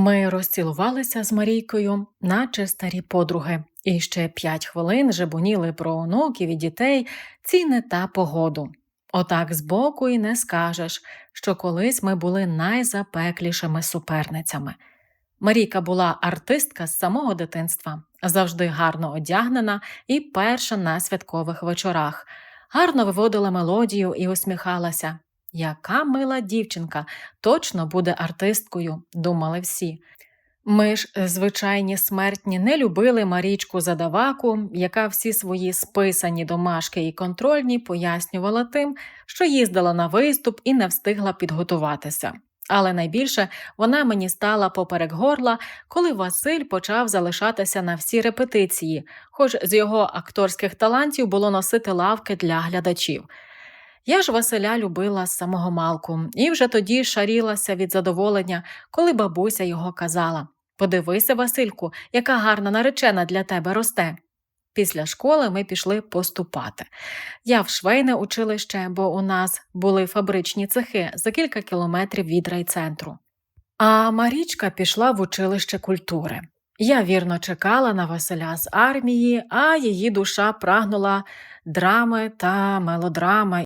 Ми розцілувалися з Марійкою, наче старі подруги, і ще п'ять хвилин жебоніли про онуків і дітей, ціни та погоду. Отак збоку і не скажеш, що колись ми були найзапеклішими суперницями. Марійка була артистка з самого дитинства, завжди гарно одягнена і перша на святкових вечорах, гарно виводила мелодію і усміхалася. Яка мила дівчинка, точно буде артисткою, думали всі. Ми ж, звичайні смертні, не любили Марічку Задаваку, яка всі свої списані домашки і контрольні пояснювала тим, що їздила на виступ і не встигла підготуватися. Але найбільше вона мені стала поперек горла, коли Василь почав залишатися на всі репетиції, хоч з його акторських талантів було носити лавки для глядачів. Я ж Василя любила з самого малку і вже тоді шарілася від задоволення, коли бабуся його казала Подивися, Васильку, яка гарна наречена для тебе росте. Після школи ми пішли поступати. Я в швейне училище, бо у нас були фабричні цехи за кілька кілометрів від райцентру. А Марічка пішла в училище культури. Я вірно чекала на Василя з армії, а її душа прагнула драми та мелодрами